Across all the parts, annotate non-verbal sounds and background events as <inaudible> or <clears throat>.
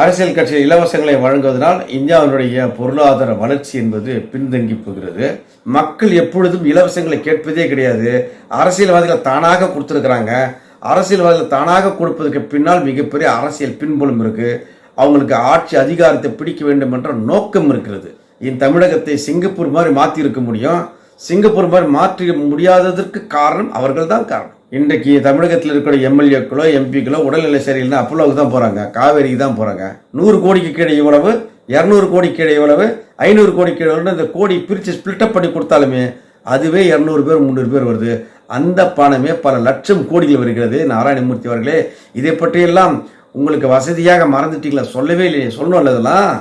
அரசியல் கட்சி இலவசங்களை வழங்குவதனால் இந்தியாவினுடைய பொருளாதார வளர்ச்சி என்பது பின்தங்கி போகிறது. மக்கள் எப்பொழுதும் இலவசங்களை கேட்பதே கிடையாது. அரசியல்வாதிகள் தானாக கொடுத்துருக்குறாங்க. அரசியல்வாதிகள் தானாக கொடுப்பதற்கு பின்னால் மிகப்பெரிய அரசியல் பின்புலம் இருக்கு. அவங்களுக்கு ஆட்சி அதிகாரத்தை பிடிக்க வேண்டும் என்ற நோக்கம் இருக்கிறது. என் தமிழகத்தை சிங்கப்பூர் மாதிரி மாற்றி இருக்க முடியும். சிங்கப்பூர் மாதிரி மாற்றி முடியாததற்கு காரணம் அவர்கள் தான் காரணம். இன்றைக்கு தமிழகத்தில் இருக்கிற எம்எல்ஏக்களோ எம்பிக்களோ உடல்நிலை சரியில்லைன்னா அப்போலோவுக்கு தான் போகிறாங்க காவேரிக்கு தான் போகிறாங்க நூறு கோடிக்கு கீழே இவ்வளவு இரநூறு கோடி கீழே இவ்வளவு ஐநூறு கோடி கீழே இந்த கோடி பிரித்து ஸ்பிளிட்டப் பண்ணி கொடுத்தாலுமே அதுவே இரநூறு பேர் முந்நூறு பேர் வருது. அந்த பணமே பல லட்சம் கோடிகள் வருகிறது. நாராயணமூர்த்தி அவர்களே இதை பற்றியெல்லாம் உங்களுக்கு வசதியாக மறந்துட்டீங்களா? சொல்லவே இல்லையே. சொல்லணும் இதெல்லாம்.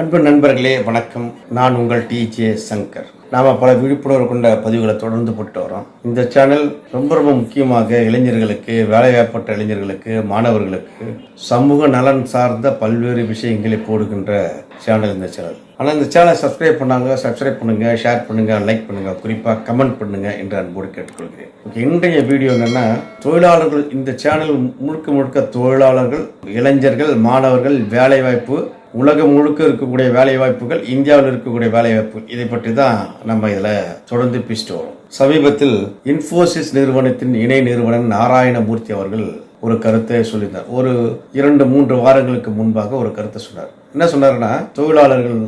அன்பு நண்பர்களே வணக்கம். நான் உங்கள் டிஜே சங்கர். நாம் பல விழிப்புணர்வு கொண்ட பதிவுகளை தொடர்ந்து போட்டு வரோம். இந்த சேனல் ரொம்ப ரொம்ப முக்கியமாக இளைஞர்களுக்கு வேலைவாய்ப்பட்ட இளைஞர்களுக்கு மாணவர்களுக்கு சமூக நலன் சார்ந்த பல்வேறு விஷயங்களை போடுகின்ற சேனல் இந்த சேனல். ஆனால் இந்த சேனலை சப்ஸ்கிரைப் பண்ணாங்க சப்ஸ்கிரைப் பண்ணுங்க ஷேர் பண்ணுங்க லைக் பண்ணுங்க குறிப்பாக கமெண்ட் பண்ணுங்க என்று அன்போடு கேட்டுக்கொள்கிறேன். ஓகே இன்றைய வீடியோ என்னன்னா தொழிலாளர்கள் இந்த சேனல் முழுக்க முழுக்க தொழிலாளர்கள் இளைஞர்கள் மாணவர்கள் வேலைவாய்ப்பு உலகம் முழுக்க இருக்கக்கூடிய வேலை வாய்ப்புகள் இந்தியாவில் இருக்கக்கூடிய வேலை இதை பற்றி தான் நம்ம இதில் தொடர்ந்து பேசிட்டு வரோம். சமீபத்தில் இன்ஃபோசிஸ் நிறுவனத்தின் இணை நிறுவனர் நாராயணமூர்த்தி அவர்கள் ஒரு கருத்தை சொல்லியிருந்தார். ஒரு இரண்டு மூன்று வாரங்களுக்கு முன்பாக ஒரு கருத்தை சொன்னார். என்ன சொன்னார்னா தொழிலாளர்கள்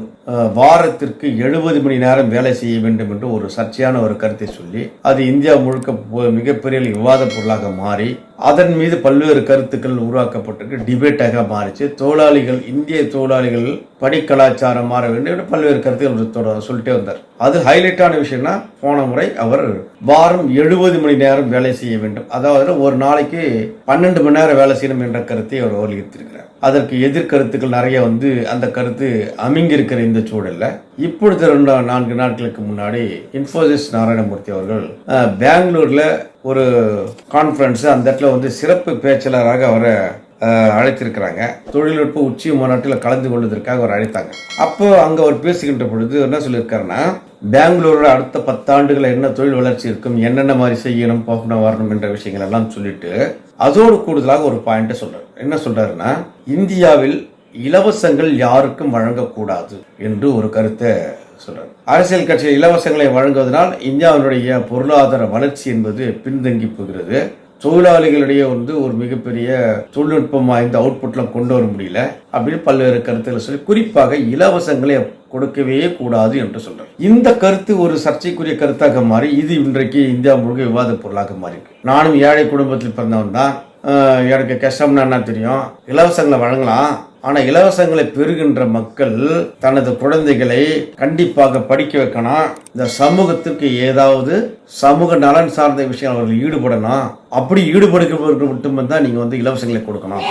வாரத்திற்கு எழுபது மணி நேரம் வேலை செய்ய வேண்டும் என்று ஒரு சர்ச்சையான ஒரு கருத்தை சொல்லி அது இந்தியா முழுக்க மிகப்பெரிய விவாத பொருளாக மாறி அதன் மீது பல்வேறு கருத்துக்கள் உருவாக்கப்பட்டிருக்கு. டிபேட்டாக மாறிச்சு. தொழிலாளிகள் இந்திய தொழிலாளிகள் பணி கலாச்சாரம் மாற வேண்டும் பல்வேறு கருத்துக்கள் சொல்லிட்டே வந்தார். அது ஹைலைட்டான விஷயம்னா போன முறை அவர் வாரம் எழுபது மணி நேரம் வேலை செய்ய வேண்டும். அதாவது ஒரு நாளைக்கு பன்னெண்டு மணி நேரம் வேலை செய்யணும் என்ற கருத்தை அவர் வலியுறுத்தியிருக்கிறார். அதற்கு எதிர்கருத்துக்கள் நிறைய வந்து அந்த கருத்து அமைங்கிருக்கிற இந்த சூழல்ல இப்பொழுது ரெண்டு நான்கு நாட்களுக்கு முன்னாடி இன்ஃபோசிஸ் நாராயணமூர்த்தி அவர்கள் பெங்களூரில் பெங்களூர்ல ஒரு கான்ஃபரன்ஸ் அந்த இடத்துல வந்து சிறப்பு பேச்சாளராக அவரை அழைத்திருக்கிறாங்க. தொழில்நுட்ப உச்சி மாநாட்டில் கலந்து கொள்வதற்காக அவர் அழைத்தாங்க. அப்போ அங்கே அவர் பேசுகின்ற பொழுது என்ன சொல்லியிருக்காருன்னா பெங்களூரோட அடுத்த பத்தாண்டுகளில் என்ன தொழில் வளர்ச்சி இருக்கும் என்னென்ன மாதிரி செய்யணும் போகணும் வரணும் என்ற விஷயங்கள் எல்லாம் சொல்லிட்டு அதோடு கூடுதலாக ஒரு பாயிண்ட்டை சொல்றாரு. என்ன சொல்றாருன்னா இந்தியாவில் இலவசங்கள் யாருக்கும் வழங்கக்கூடாது என்று ஒரு கருத்தை சொல்றாரு. அரசியல் கட்சியில் இலவசங்களை வழங்குவதனால் இந்தியாவினுடைய பொருளாதார வளர்ச்சி என்பது பின்தங்கி போகிறது. தொழிலாளிகளிடையே வந்து ஒரு மிகப்பெரிய தொழில்நுட்பம் வாய்ந்த அவுட்புட்லாம் கொண்டு வர முடியல அப்படின்னு பல்வேறு கருத்துக்களை சொல்லி குறிப்பாக இலவசங்களை கொடுக்கவே கூடாது என்று சொல்றார். இந்த கருத்து ஒரு சர்ச்சைக்குரிய கருத்தாக மாறி இது இன்றைக்கு இந்தியா முழுக்க விவாத பொருளாக மாறி நானும் ஏழை குடும்பத்தில் பிறந்தவன் தான். எனக்கு கஷ்டம்னா என்ன தெரியும். இலவசங்களை வழங்கலாம். ஆனா இலவசங்களை பெறுகின்ற மக்கள் தனது குழந்தைகளை கண்டிப்பாக படிக்க வைக்கணும். இந்த சமூகத்திற்கு ஏதாவது சமூக நலன் சார்ந்த விஷயம் அவர்கள் ஈடுபடணும். அப்படி ஈடுபடுகிறவர்கள் மட்டும்தான் நீங்க வந்து இலவசங்களை கொடுக்கணும்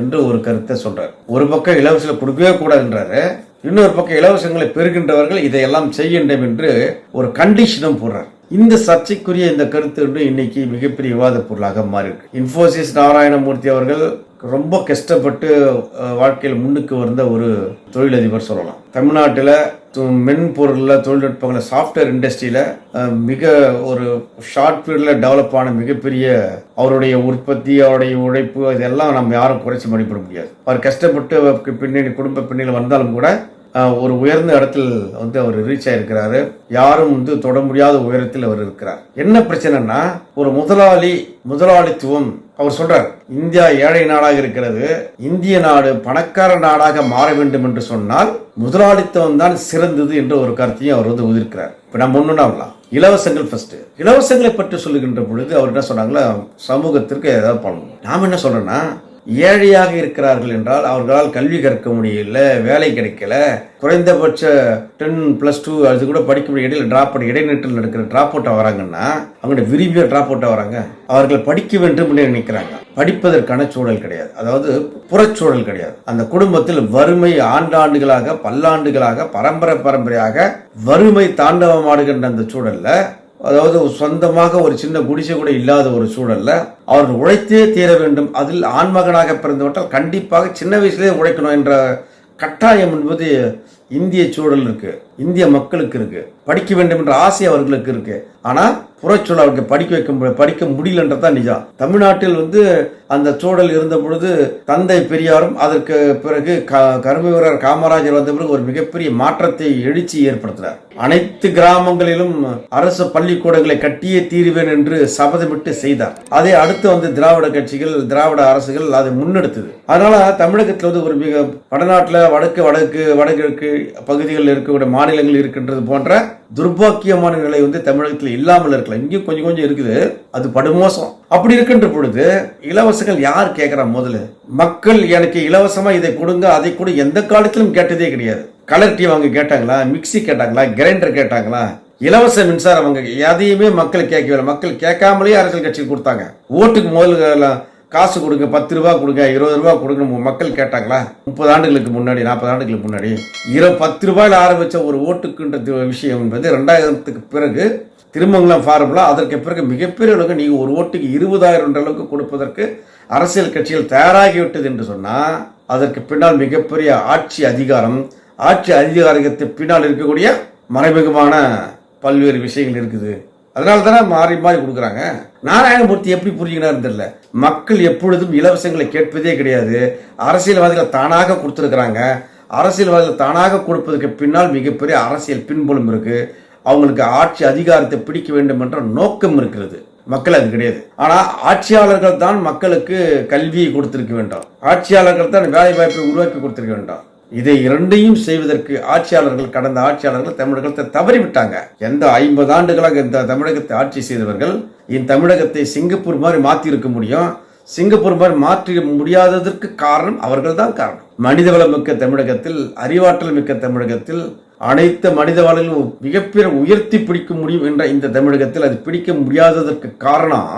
என்று ஒரு கருத்தை சொல்கிறார் ஒரு பக்கம் இலவசங்களை கொடுக்கவே கூடாதுன்றாரு. இன்னொரு பக்கம் இலவசங்களை பெறுகின்றவர்கள் இதையெல்லாம் செய்யண்டும் என்று ஒரு கண்டிஷனும் போடுறார். இந்த சர்ச்சைக்குரிய இந்த கருத்து இன்னைக்கு மிகப்பெரிய விவாத பொருளாக மாறியிருக்கு. இன்ஃபோசிஸ் நாராயணமூர்த்தி அவர்கள் ரொம்ப கஷ்டப்பட்டு வாழ்க்கையில் முன்னுக்கு வந்த ஒரு தொழிலதிபர் சொல்லலாம். தமிழ்நாட்டில் மென்பொருளில் தொழில்நுட்பங்களில் சாஃப்ட்வேர் இண்டஸ்ட்ரியில் மிக ஒரு ஷார்ட் பீரியடில் டெவலப் ஆன மிகப்பெரிய அவருடைய உற்பத்தி அவருடைய உழைப்பு இதெல்லாம் நம்ம யாரும் குறைச்சி மதிப்பிட முடியாது. அவர் கஷ்டப்பட்டு பின்னணி குடும்ப பின்னணியில் வந்தாலும் கூட ஒரு உயர்ந்த இடத்தில் வந்து அவர் ரீச் ஆயிருக்கிறாரு. யாரும் வந்து தொட முடியாத உயரத்தில் அவர் இருக்கிறார். என்ன பிரச்சனைனா ஒரு முதலாளி முதலாளித்துவம். அவர் சொல்றார் இந்தியா ஏழை நாடாக இருக்கிறது. இந்திய நாடு பணக்கார நாடாக மாற வேண்டும் என்று சொன்னால் முதலாளித்துவம் தான் சிறந்தது என்ற ஒரு கருத்தையும் அவர் வந்து உதிர்க்கிறார். இப்ப நம்ம ஒண்ணுன்னா வரலாம் இலவசங்கள் ஃபர்ஸ்ட் இலவசங்களை பற்றி சொல்லுகின்ற பொழுது அவர் என்ன சொன்னாங்களா சமூகத்திற்கு ஏதாவது பண்ணணும். நாம என்ன சொல்றோம்னா ஏழையாக இருக்கிறார்கள் என்றால் அவர்களால் கல்வி கற்க முடியல வேலை கிடைக்கல. குறைந்தபட்ச டென் பிளஸ் டூ அது கூட படிக்க முடிய இடையில டிராப் அவுட் இடைநிற்றல் நடக்கிற டிராப் அவுட் வராங்கன்னா அவங்களோட விரும்பிய டிராப் அவுட் வராங்க. அவர்கள் படிக்க வேண்டும் என்று நினைக்கிறாங்க. படிப்பதற்கான சூழல் கிடையாது. அதாவது புறச்சூழல் கிடையாது. அந்த குடும்பத்தில் வறுமை ஆண்டாண்டுகளாக பல்லாண்டுகளாக பரம்பரை பரம்பரையாக வறுமை தாண்டவமாடுகின்ற அந்த சூழல்ல அதாவது சொந்தமாக ஒரு சின்ன குடிசை கூட இல்லாத ஒரு சூழல்ல அவர்கள் உழைத்தே தீர வேண்டும். அதில் ஆண்மகனாக பிறந்துவிட்டால் கண்டிப்பாக சின்ன வயசுலேயே உழைக்கணும் என்ற கட்டாயம் என்பது இந்திய சூழல் இருக்குது இந்திய மக்களுக்கு இருக்கு. படிக்க வேண்டும் என்ற ஆசை அவர்களுக்கு இருக்கு. ஆனா புறச்சூழல் அவருக்கு படிக்க வைக்க படிக்க முடியலன்றதான் நிஜம். தமிழ்நாட்டில் வந்து அந்த சூழல் இருந்த பொழுது தந்தை பெரியாரும் அதற்கு பிறகு க- கருமை வீரர் காமராஜர் வந்த பிறகு ஒரு மிகப்பெரிய மாற்றத்தை எழுச்சி ஏற்படுத்தினார். அனைத்து கிராமங்களிலும் அரசு பள்ளிக்கூடங்களை கட்டியே தீருவேன் என்று சபதமிட்டு செய்தார். அதை அடுத்து வந்து திராவிட கட்சிகள் திராவிட அரசுகள் அதை முன்னெடுத்தது. அதனால தமிழகத்தில் வந்து ஒரு மிக வடநாட்டில் வடக்கு வடக்கு வடகிழக்கு பகுதிகளில் இருக்கக்கூடிய மாநிலங்கள் இருக்கின்றது போன்ற துர்பாக்கியமான நிலை வந்து தமிழகத்தில் இல்லாமல் இருக்கலாம். இங்கேயும் கொஞ்சம் கொஞ்சம் இருக்குது. அது படுமோசம். அப்படி இருக்கின்ற பொழுது இலவசங்கள் யார் கேட்கிறா முதல்ல? மக்கள் எனக்கு இலவசமா இதை கொடுங்க அதை கூட. எந்த காலத்திலும் கேட்டதே கிடையாது. கலர் டிவி அவங்க கேட்டாங்களா? மிக்ஸி கேட்டாங்களா? கிரைண்டர் கேட்டாங்களா? இலவச மின்சாரம் அவங்க எதையுமே மக்கள் கேட்கவில்லை. மக்கள் கேட்காமலே அரசியல் கட்சி கொடுத்தாங்க. ஓட்டுக்கு முதல்ல காசு கொடுங்க பத்து ரூபா கொடுங்க இருபது ரூபா கொடுங்க மக்கள் கேட்டாங்களா? முப்பது ஆண்டுகளுக்கு முன்னாடி நாற்பது ஆண்டுகளுக்கு முன்னாடி இரு பத்து ரூபாயில் ஆரம்பித்த ஒரு ஓட்டுக்குன்ற விஷயம் என்பது ரெண்டாயிரத்துக்கு பிறகு திருமங்கலம் ஃபார்முலா அதற்கு பிறகு மிகப்பெரிய அளவுக்கு நீங்கள் ஒரு ஓட்டுக்கு இருபதாயிரம் என்ற அளவுக்கு கொடுப்பதற்கு அரசியல் கட்சிகள் தயாராகிவிட்டது என்று சொன்னால் அதற்கு பின்னால் மிகப்பெரிய ஆட்சி அதிகாரம் ஆட்சி அதிகாரத்தை பின்னால் இருக்கக்கூடிய மறைமுகமான பல்வேறு விஷயங்கள் இருக்குது. அதனால தானே மாறி மாறி கொடுக்குறாங்க. நாராயணமூர்த்தி எப்படி புரிஞ்சுக்கிறாருன்னு தெரியல. மக்கள் எப்பொழுதும் இலவசங்களை கேட்பதே கிடையாது. அரசியல்வாதிகள் தானாக கொடுத்துருக்குறாங்க. அரசியல்வாதிகள் தானாக கொடுப்பதற்கு பின்னால் மிகப்பெரிய அரசியல் பின்புலம் இருக்கு. அவங்களுக்கு ஆட்சி அதிகாரத்தை பிடிக்க வேண்டும் என்ற நோக்கம் இருக்கிறது. மக்கள் அது கிடையாது. ஆனால் ஆட்சியாளர்கள் தான் மக்களுக்கு கல்வியை கொடுத்திருக்க வேண்டும். ஆட்சியாளர்கள் தான் வேலை வாய்ப்பை உருவாக்கி கொடுத்திருக்க வேண்டும். இதை இரண்டையும் செய்வதற்கு ஆட்சியாளர்கள் கடந்த ஆட்சியாளர்கள் தமிழகத்தை தவறிவிட்டாங்க. எந்த ஐம்பது ஆண்டுகளாக இந்த தமிழகத்தை ஆட்சி செய்தவர்கள் இந்த தமிழகத்தை சிங்கப்பூர் மாதிரி மாற்றி இருக்க முடியும். சிங்கப்பூர் மாதிரி மாற்றி முடியாததற்கு காரணம் அவர்கள் தான் காரணம். மனிதவளம் மிக்க தமிழகத்தில் அறிவாற்றல் மிக்க தமிழகத்தில் அனைத்து மனிதவளங்களும் மிகப்பெரிய உயர்த்தி பிடிக்க முடியும் என்ற இந்த தமிழகத்தில் அது பிடிக்க முடியாததற்கு காரணம்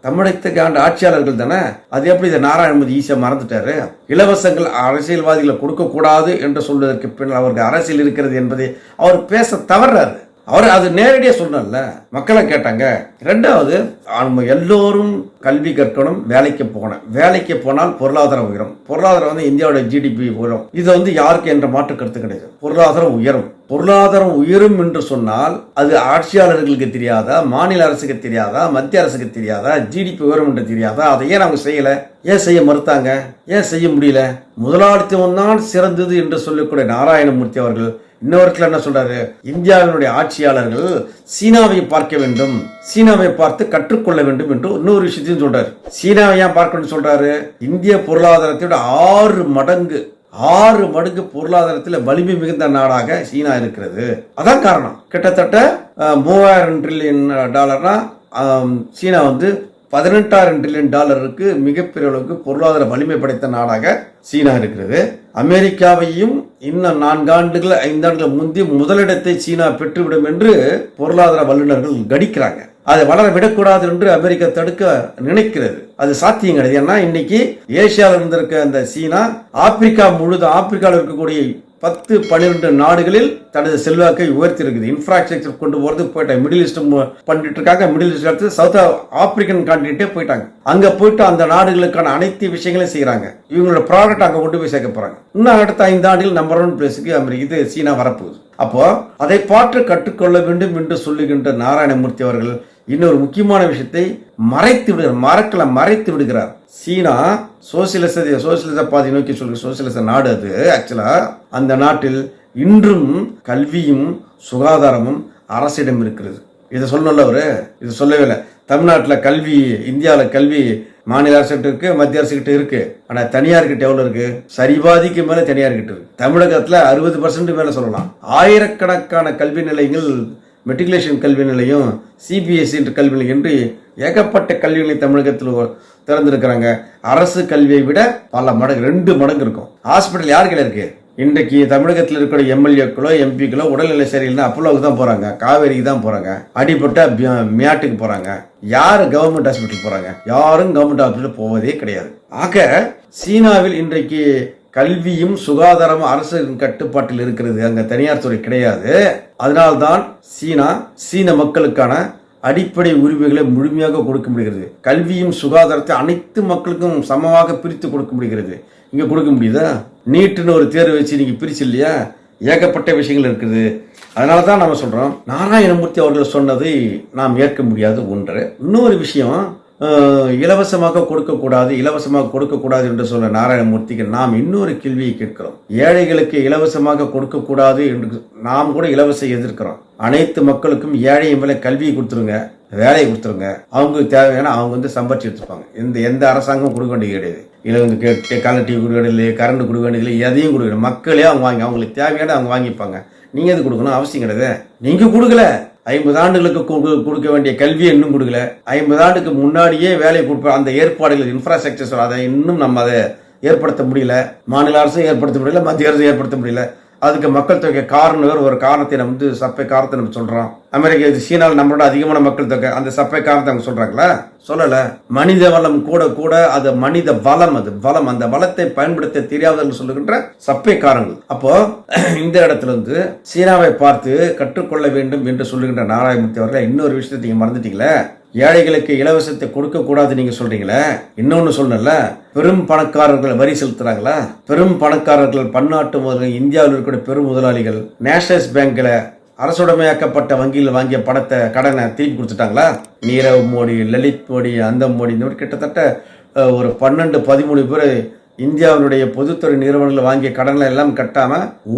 தமிழகத்துக்கு ஆண்ட ஆட்சியாளர்கள் தானே? அது எப்படி இதை நாராயணமூர்த்தி ஈஸியா மறந்துட்டாரு? இலவசங்கள் அரசியல்வாதிகளை கொடுக்க கூடாது என்று சொல்வதற்கு பின்னால் அவருக்கு அரசியல் இருக்கிறது என்பதை அவர் பேச தவறாரு. அவர் அது நேரடியாக சொன்னல மக்களை கேட்டாங்க. ரெண்டாவது நம்ம எல்லோரும் கல்வி கற்கணும் வேலைக்கு போகணும். வேலைக்கு போனால் பொருளாதாரம் உயரும். பொருளாதாரம் வந்து இந்தியாவோட ஜிடிபி உயரும். இது வந்து யாருக்கு என்ற மாற்று கருத்து கிடையாது. பொருளாதாரம் உயரும். பொருளாதாரம் உயரும் என்று சொன்னால் அது ஆட்சியாளர்களுக்கு தெரியாதா மாநில அரசுக்கு தெரியாதா மத்திய அரசுக்கு தெரியாதா ஜிடிபி உயரும் என்று தெரியாதா? அதை ஏன் அவங்க செய்யல? ஏன் செய்ய மறுத்தாங்க? ஏன் செய்ய முடியல? முதலாளித்துவம் தான் சிறந்தது என்று சொல்லக்கூடிய நாராயணமூர்த்தி அவர்கள் இன்னொருத்தில் என்ன சொல்றாரு? இந்தியாவினுடைய ஆட்சியாளர்கள் சீனாவை பார்க்க வேண்டும் சீனாவை பார்த்து கற்றுக்கொள்ள வேண்டும் என்று இன்னொரு விஷயத்தையும் சொல்றாரு. சீனாவை ஏன் பார்க்கணும்னு சொல்றாரு? இந்திய பொருளாதாரத்தோட ஆறு மடங்கு ஆறு மடங்கு பொருளாதாரத்தில் வலிமை மிகுந்த நாடாக சீனா இருக்கிறது. அதான் காரணம். கிட்டத்தட்ட மூவாயிரம் ட்ரில்லியன் டாலர்னா சீனா வந்து பதினெட்டாயிரம் ட்ரில்லியன் டாலருக்கு மிகப்பெரிய அளவுக்கு பொருளாதார வலிமை படைத்த நாடாக சீனா இருக்கிறது. அமெரிக்காவையும் இன்னும் நான்காண்டுகள் ஐந்தாண்டுகள் முந்தி முதலிடத்தை சீனா பெற்றுவிடும் என்று பொருளாதார வல்லுநர்கள் கடிக்கிறாங்க அதை வளர விடக்கூடாது என்று அமெரிக்கா தடுக்க நினைக்கிறது. அது சாத்தியம் கிடையாது. ஏன்னா இன்னைக்கு ஏசியாவில் இருந்திருக்க அந்த சீனா ஆப்பிரிக்கா முழுதும் ஆப்பிரிக்காவில் இருக்கக்கூடிய பத்து பன்னிரெண்டு நாடுகளில் தனது செல்வாக்கை உயர்த்திருக்குது இன்ஃப்ராஸ்ட்ரக்சர் கொண்டு போறது போயிட்டாங்க மிடில் ஈஸ்ட் பண்ணிட்டு இருக்காங்க மிடில் ஈஸ்ட் அடுத்து சவுத் ஆப்பிரிக்கன் கான்டினென்ட்டே போயிட்டாங்க. அங்க போயிட்டு அந்த நாடுகளுக்கான அனைத்து விஷயங்களையும் செய்யறாங்க இவங்களோட ப்ராடக்ட் அங்க கொண்டு போய் சேர்க்க போறாங்க. இன்னும் அடுத்த ஐந்து ஆண்டுகள் நம்பர் ஒன் பிளேஸுக்கு அமெரிக்க இது சீனா வரப்போகுது. அப்போ அதை பார்த்து கற்றுக்கொள்ள வேண்டும் என்று சொல்லுகின்ற நாராயணமூர்த்தி அவர்கள் இன்னொரு முக்கியமான விஷயத்தை மறைத்து விடுகிறார். மறக்கல மறைத்து விடுகிறார். சீனா சோசியலிச சோசியலிச பாதை நோக்கி சொல்கிற சோசியலிச நாடு அது. ஆக்சுவலா அந்த நாட்டில் இன்றும் கல்வியும் சுகாதாரமும் அரசிடம் இருக்கிறது. இதை சொல்லல அவரு? இது சொல்லவே இல்லை. தமிழ்நாட்டில் கல்வி இந்தியாவில் கல்வி மாநில அரசுகிட்ட இருக்கு மத்திய அரசுகிட்ட இருக்கு. ஆனா தனியார் கிட்ட எவ்வளவு இருக்கு? சரிபாதிக்கு மேல தனியார் கிட்ட இருக்கு. தமிழகத்துல அறுபது பர்சன்ட் மேல சொல்லலாம். ஆயிரக்கணக்கான கல்வி நிலையங்கள் மெட்ரிகுலேஷன் கல்வி நிலையம் சிபிஎஸ்சி கல்வி நிலையம் என்று ஏகப்பட்ட கல்வி நிலையம் தமிழகத்தில் திறந்திருக்கிறாங்க. அரசு கல்வியை விட பல மடங்கு ரெண்டு மடங்கு இருக்கும். ஹாஸ்பிட்டல் யார் கையில இருக்கு? இன்றைக்கு தமிழகத்தில் இருக்கிற எம்எல்ஏக்களோ எம்பிக்களோ உடல்நிலை சரியில்லைன்னா அப்போலோவுக்கு தான் போகிறாங்க காவேரிக்கு தான் போகிறாங்க அடிபட்டா மேட்டுக்கு மியாட்டுக்கு யார் கவர்மெண்ட் ஹாஸ்பிட்டல் போகிறாங்க யாரும் கவர்மெண்ட் ஹாஸ்பிட்டல் போவதே கிடையாது. ஆக சீனாவில் இன்றைக்கு கல்வியும் சுகாதாரமும் அரசு கட்டுப்பாட்டில் இருக்கிறது. அங்கே தனியார் துறை கிடையாது. அதனால்தான் சீனா சீன மக்களுக்கான அடிப்படை உரிமைகளை முழுமையாக கொடுக்க முடிகிறது. கல்வியும் சுகாதாரத்தை அனைத்து மக்களுக்கும் சமமாக பிரித்து கொடுக்க முடிகிறது. இங்கே கொடுக்க முடியுதா? நீட்டுன்னு ஒரு தேர்வு வச்சு நீங்கள் பிரிச்சு இல்லையா? ஏகப்பட்ட விஷயங்கள் இருக்குது. அதனால தான் நம்ம சொல்கிறோம் நாராயணமூர்த்தி அவர்கள் சொன்னதை நாம் ஏற்க முடியாத ஒன்று. இன்னொரு விஷயம் இலவசமாக கொடுக்கக்கூடாது இலவசமாக கொடுக்கக்கூடாது என்று சொல்ல நாராயணமூர்த்திக்கு நாம் இன்னொரு கேள்வியை கேட்கிறோம். ஏழைகளுக்கு இலவசமாக கொடுக்கக்கூடாது என்று நாம் கூட இலவச எதிர்க்கிறோம். அனைத்து மக்களுக்கும் ஏழை மேலே கல்வியை கொடுத்துருங்க வேலையை கொடுத்துருங்க. அவங்களுக்கு தேவையான அவங்க வந்து சம்பாரிச்சு வச்சுருப்பாங்க எந்த எந்த அரசாங்கமும் கொடுக்க வேண்டியது கிடையாது. இல்லை வந்து கேட்டு டிவி கொடுக்க வேண்டியது கரண்ட் கொடுக்க வேண்டியதில்லை எதையும் கொடுக்க மக்களே அவங்க வாங்கி அவங்களுக்கு தேவையான அவங்க வாங்கிப்பாங்க. நீங்கள் எது கொடுக்கணும்? அவசியம் கிடையாது. நீங்கள் கொடுக்கல. ஐம்பது ஆண்டுகளுக்கு கொடு- கொடுக்க வேண்டிய கல்வியை இன்னும் கொடுக்கல. ஐம்பது ஆண்டுக்கு முன்னாடியே வேலை கொடுப்ப அந்த ஏற்பாடுகள் இன்ஃப்ராஸ்ட்ரக்சர் அதை இன்னும் நம்ம அதை ஏற்படுத்த முடியல. மாநில அரசும் ஏற்படுத்த முடியல மத்திய அரசும் ஏற்படுத்த முடியல. அதுக்கு மக்கள் தொகை காரணம் ஒரு காரணத்தை நம்ம வந்து சப்பை காரணத்தை நம்ம சொல்றோம் அமெரிக்கா இது சீனாவில் நம்மளோட அதிகமான மக்கள் தொகை. அந்த சப்பை காரணத்தை அவங்க சொல்றாங்களா? சொல்லல. மனித வளம் கூட கூட அது மனித வளம் அது. வளம் அந்த வளத்தை பயன்படுத்த தெரியாதவர்கள் சொல்லுகின்ற சப்பை காரணங்கள். அப்போ <clears throat> இந்த இடத்துல வந்து சீனாவை பார்த்து கற்றுக்கொள்ள வேண்டும் என்று சொல்லுகின்ற நாராயணமூர்த்தி அவர்களை இன்னொரு விஷயத்தை நீங்க மறந்துட்டீங்களே? ஏழைகளுக்கு இலவசத்தை கொடுக்க கூடாது நீங்க சொல்றீங்களே? இன்னொன்னு சொல்லல பெரும் பணக்காரர்கள் வரி செலுத்துறாங்களா? பெரும் பணக்காரர்கள் பன்னாட்டு முதல் இந்தியாவில் இருக்கக்கூடிய பெரும் முதலாளிகள் நேஷனல்ஸ் பேங்க்ல அரசுடைமையாக்கப்பட்ட வங்கியில் வாங்கிய பணத்தை கடனை திருப்பி கொடுத்துட்டாங்களா? நீரவ் மோடி லலித் மோடி அந்த மோடி இந்த மாதிரி கிட்டத்தட்ட ஒரு பன்னெண்டு பதிமூணு பேர் இந்தியாவினுடைய பொதுத்துறை நிறுவனங்கள் வாங்கிய கடனை எல்லாம் கட்டாம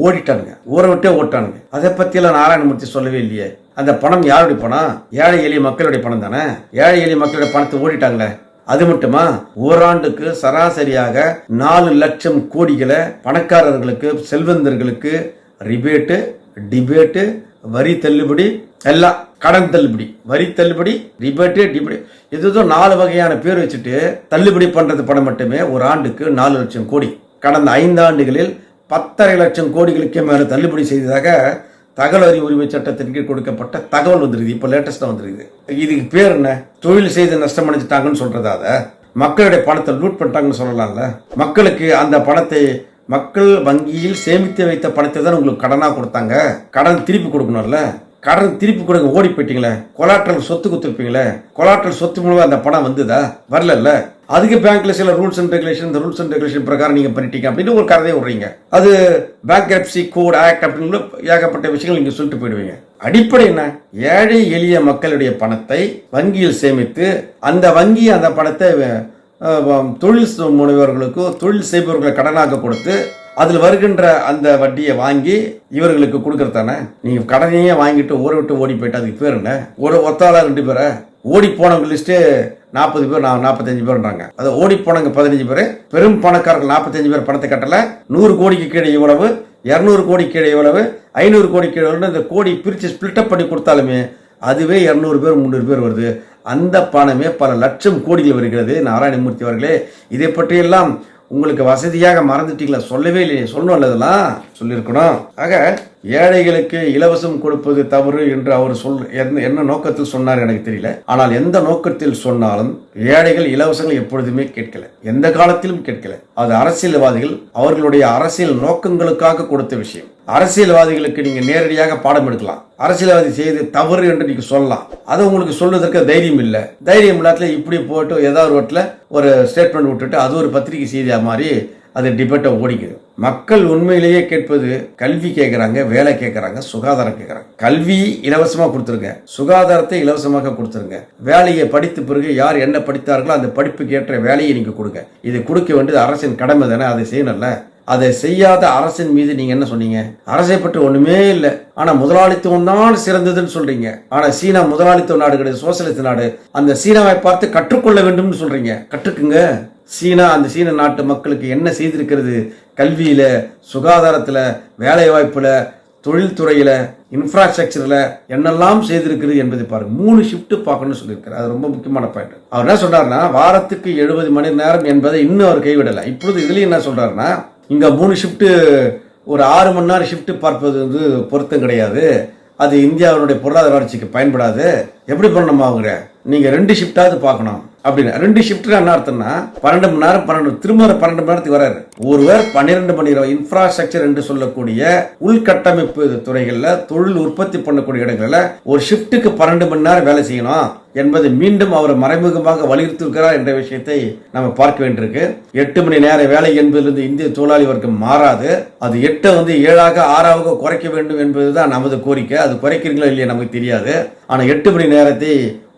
ஓடிட்டானுங்க. ஊரை விட்டே ஓட்டானுங்க. அதை பத்தியெல்லாம் நாராயணமூர்த்தி சொல்லவே இல்லையே. அந்த பணம் யாருடைய பணம்? ஏழை எளிய மக்களுடைய பணம் தானே? ஏழை எளிய மக்களுடைய பணத்தை ஓடிட்டாங்களே. அது மட்டுமா? ஓராண்டுக்கு சராசரியாக நாலு லட்சம் கோடிகளை பணக்காரர்களுக்கு செல்வந்தர்களுக்கு ரிபேட்டு டிபேட்டு வரி தள்ளுபடி எல்லாம் கடன் தள்ளுபடி வரி தள்ளுபடி ரிபேட்டு டிபேட் இது நாலு வகையான பேர் வச்சுட்டு தள்ளுபடி பண்றது பணம் மட்டுமே ஒரு ஆண்டுக்கு நாலு லட்சம் கோடி. கடந்த ஐந்து ஆண்டுகளில் பத்தரை லட்சம் கோடிகளுக்கு மேலே தள்ளுபடி செய்ததாக தகவல் அறிவு உரிமை சட்டத்தின் கீழ் கொடுக்கப்பட்ட தகவல் வந்துருக்குது. இப்போ லேட்டஸ்டாக வந்துருக்குது. இதுக்கு பேர் என்ன? தொழில் செய்து நஷ்டம் அடைஞ்சிட்டாங்கன்னு சொல்றதா அதை? மக்களுடைய பணத்தை லூட் பண்ணிட்டாங்கன்னு சொல்லலாம்ல. மக்களுக்கு அந்த பணத்தை மக்கள் வங்கியில் சேமித்து வைத்த பணத்தை தான் உங்களுக்கு கடனாக கொடுத்தாங்க? கடன் திருப்பி கொடுக்கணும்ல. கடன் திருப்பி கொடுங்க ஓடி போயிட்டீங்களே. கொலாட்ரல் சொத்து கொடுத்துருப்பீங்களே. கொலாட்ரல் சொத்து மூலமாக அந்த பணம் வந்ததா? வரல அதுக்கு பேங்க்ல சில ரூல்ஸ் அண்ட் ரெகுலேஷன் இந்த ரூல்ஸ் அண்ட் ரெகுலேஷன் பிரகாரம் நீங்க பண்ணிட்டீங்க அப்படின்னு ஒரு கதையை விடுறீங்க. அது பேங்க் கோட் ஆக்ட் அப்படின்னு ஏகப்பட்ட விஷயங்கள் நீங்க சொல்லிட்டு போயிடுவீங்க. அடிப்படை என்ன? ஏழை எளிய மக்களுடைய பணத்தை வங்கியில் சேமித்து அந்த வங்கி அந்த பணத்தை தொழில் சு- தொழில் செய்பவர்களை கடனாக கொடுத்து அதில் வருகின்ற அந்த வட்டியை வாங்கி இவர்களுக்கு கொடுக்குறதானே நீங்கள் கடனையே வாங்கிட்டு ஊரை விட்டு ஓடி போயிட்டு அதுக்கு பேர் என்ன? ஒரு ஒத்தாளா ரெண்டு பேரை? ஓடி போனவங்க லிஸ்ட்டு நாற்பது பேர் நான் நாற்பத்தஞ்சு பேர்ன்றாங்க. அது ஓடி போனவங்க பதினஞ்சு பேர். பெரும் பணக்காரர்கள் நாற்பத்தஞ்சு பேர் பணத்தை கட்டல. நூறு கோடிக்கு கீழே இவ்வளவு இரநூறு கோடி கீழே இவ்வளவு ஐநூறு கோடி கீழே இந்த கோடி பிரித்து ஸ்பிளிட்டப் பண்ணி கொடுத்தாலுமே அதுவே இரநூறு பேர் முந்நூறு பேர் வருது. அந்த பணமே பல லட்சம் கோடிகள் வருகிறது. நாராயணமூர்த்தி அவர்களே இதை பற்றியெல்லாம் உங்களுக்கு வசதியாக மறந்துட்டீங்களா? சொல்லவே இல்லையே. சொல்லணும் இதெல்லாம் சொல்லியிருக்கணும். ஆக ஏழைகளுக்கு இலவசம் கொடுப்பது தவறு என்று அவர் சொல் என்ன என்ன நோக்கத்தில் சொன்னார் எனக்கு தெரியல. ஆனால் எந்த நோக்கத்தில் சொன்னாலும் ஏழைகள் இலவசங்கள் எப்பொழுதுமே கேட்கல. எந்த காலத்திலும் கேட்கல. அது அரசியல்வாதிகள் அவர்களுடைய அரசியல் நோக்கங்களுக்காக கொடுத்த விஷயம். அரசியல்வாதிகளுக்கு நீங்க நேரடியாக பாடம் எடுக்கலாம். அரசியல்வாதி செய்து தவறு என்று நீங்க சொல்லலாம். அது உங்களுக்கு சொல்வதற்கு தைரியம் இல்லை. தைரியம் இல்லாத இப்படி போட்டு ஏதாவது ஒரு ஒரு ஸ்டேட்மெண்ட் விட்டுட்டு அது ஒரு பத்திரிகை செய்தியா மாதிரி அது டிபேட்டை ஓடிக்குது. மக்கள் உண்மையிலேயே கேட்பது கல்வி கேட்குறாங்க வேலை கேட்குறாங்க சுகாதாரம் கேட்குறாங்க. கல்வி இலவசமாக கொடுத்துருங்க. சுகாதாரத்தை இலவசமாக கொடுத்துருங்க. வேலையை படித்த பிறகு யார் என்ன படித்தார்களோ அந்த படிப்புக்கு ஏற்ற வேலையை நீங்கள் கொடுங்க. இது கொடுக்க வேண்டியது அரசின் கடமை தானே அதை செய்யணும்ல. அதை செய்யாத அரசின் மீது நீங்க என்ன சொன்னீங்க? அரசை பற்றி ஒண்ணுமே இல்லை. ஆனா முதலாளித்துவம் தான் சிறந்ததுன்னு சொல்றீங்க. ஆனா சீனா முதலாளித்துவ நாடு கிடையாது சோசியலிஸ்ட் நாடு. அந்த சீனாவை பார்த்து கற்றுக்கொள்ள வேண்டும்னு சொல்றீங்க. கற்றுக்குங்க. சீனா அந்த சீன நாட்டு மக்களுக்கு என்ன செய்திருக்கிறது? கல்வியில சுகாதாரத்துல வேலை வாய்ப்புல தொழில்துறையில இன்ஃப்ராஸ்ட்ரக்சர்ல என்னெல்லாம் செய்திருக்கிறது என்பதை பாருங்க. மூணு ஷிஃப்ட் பார்க்கணும்னு சொல்லியிருக்காரு. அது ரொம்ப முக்கியமான பாயிண்ட் அவர் என்ன சொல்றாருன்னா வாரத்துக்கு எழுபது மணி நேரம் என்பதை இன்னும் அவர் கைவிடலை. இப்பொழுது இதுலயும் என்ன சொல்றாருன்னா இங்க மூணு ஷிஃப்ட் ஒரு ஆறு மணி நேரம் ஷிஃப்ட் பார்ப்பது வந்து பொருத்தம் கிடையாது. அது இந்தியாவினுடைய பொருளாதார வளர்ச்சிக்கு பயன்படாது. எப்படி பண்ணணுமா அவங்க நீங்க ரெண்டு ஷிஃப்டாவது பார்க்கணும். அப்படின்னு ரெண்டு ஷிஃப்ட்னா என்ன அர்த்தம்னா பன்னெண்டு மணி நேரம் பன்னெண்டு திரும்ப பன்னெண்டு மணி நேரத்துக்கு வராரு. ஒருவர் பன்னிரெண்டு மணி நேரம் இன்ஃப்ராஸ்ட்ரக்சர் என்று சொல்லக்கூடிய உள்கட்டமைப்பு துறைகளில் தொழில் உற்பத்தி பண்ணக்கூடிய இடங்களில் ஒரு ஷிஃப்ட்டுக்கு பன்னெண்டு மணி நேரம் வேலை செய்யணும் என்பது மீண்டும் அவர் மறைமுகமாக வலியுறுத்திருக்கிறார் என்ற விஷயத்தை நம்ம பார்க்க வேண்டியிருக்கு. எட்டு மணி நேர வேலை என்பதிலிருந்து இந்திய தொழிலாளி வர்க்கம் மாறாது. அது எட்டை வந்து ஏழாக ஆறாக குறைக்க வேண்டும் என்பதுதான் நமது கோரிக்கை. அது குறைக்கிறீங்களோ இல்லையா நமக்கு தெரியாது. ஆனால் எட்டு மணி நேரத்தை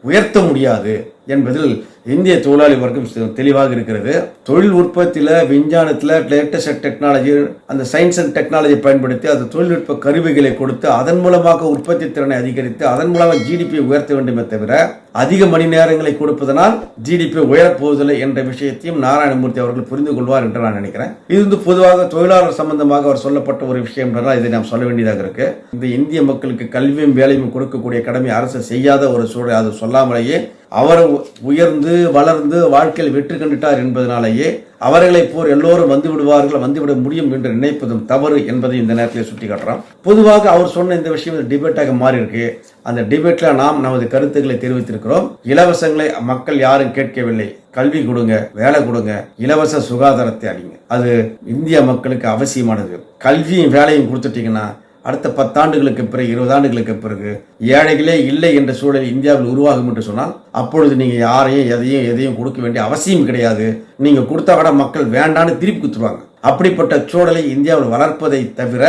உயர்த்த முடியாது என்பதில் இந்திய தொழிலாளி வர்க்கம் தெளிவாக இருக்கிறது. தொழில் உற்பத்தியில் விஞ்ஞானத்தில் லேட்டஸ்ட் டெக்னாலஜி அந்த சயின்ஸ் அண்ட் டெக்னாலஜி பயன்படுத்தி அது தொழில்நுட்ப கருவிகளை கொடுத்து அதன் மூலமாக உற்பத்தி திறனை அதிகரித்து அதன் மூலமாக ஜிடிபி உயர்த்த வேண்டுமே தவிர அதிக மணி நேரங்களை கொடுப்பதனால் ஜிடிபி உயரப்போவதில்லை என்ற விஷயத்தையும் நாராயணமூர்த்தி அவர்கள் புரிந்து கொள்வார் என்று நான் நினைக்கிறேன். இது வந்து பொதுவாக தொழிலாளர் சம்பந்தமாக அவர் சொல்லப்பட்ட ஒரு விஷயம் என்றால் இதை நாம் சொல்ல வேண்டியதாக இருக்கு. இந்த இந்திய மக்களுக்கு கல்வியும் வேலையும் கொடுக்கக்கூடிய கடமை அரசு செய்யாத ஒரு சூழல் அது சொல்லாமலேயே அவர் உ- உயர்ந்து வளர்ந்து வாழ்க்கையில் வெற்றி கண்டுட்டார் என்பதனாலேயே அவர்களைப் போர் எல்லோரும் வந்து விடுவார்கள் வந்துவிட முடியும் என்று நினைப்பதும் தவறு என்பதை இந்த நேரத்தில் சுட்டி காட்டுறோம் பொதுவாக அவர் சொன்ன இந்த விஷயம் டிபேட்டாக மாறி இருக்கு அந்த டிபேட்ல நாம் நமது கருத்துக்களை தெரிவித்திருக்கிறோம். இலவசங்களை மக்கள் யாரும் கேட்கவில்லை. கல்வி கொடுங்க வேலை கொடுங்க இலவச சுகாதாரத்தை அடிங்க அது இந்திய மக்களுக்கு அவசியமானது. கல்வியும் வேலையும் கொடுத்துட்டீங்கன்னா அடுத்த பத்தாண்டுகளுக்கு பிறகு இருபது ஆண்டுகளுக்கு பிறகு ஏழைகளே இல்லை என்ற சூழல் இந்தியாவில் உருவாகும் என்று சொன்னால் அப்பொழுது நீங்கள் யாரையும் எதையும் எதையும் கொடுக்க வேண்டிய அவசியம் கிடையாது. நீங்கள் கொடுத்தா கூட மக்கள் வேண்டான்னு திருப்பி குத்துருவாங்க அப்படிப்பட்ட சூழலை இந்தியாவில் வளர்ப்பதை தவிர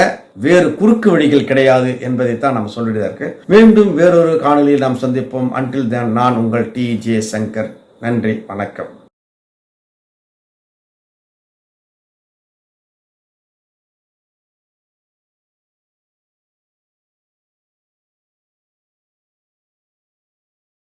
வேறு குறுக்கு வழிகள் கிடையாது என்பதைத்தான் நம்ம சொல்ல வேண்டியதா இருக்கு. மீண்டும் வேறொரு காணொலியில் நாம் சந்திப்போம். அன்டில் தான் நான் உங்கள் டி ஜே சங்கர் நன்றி வணக்கம்.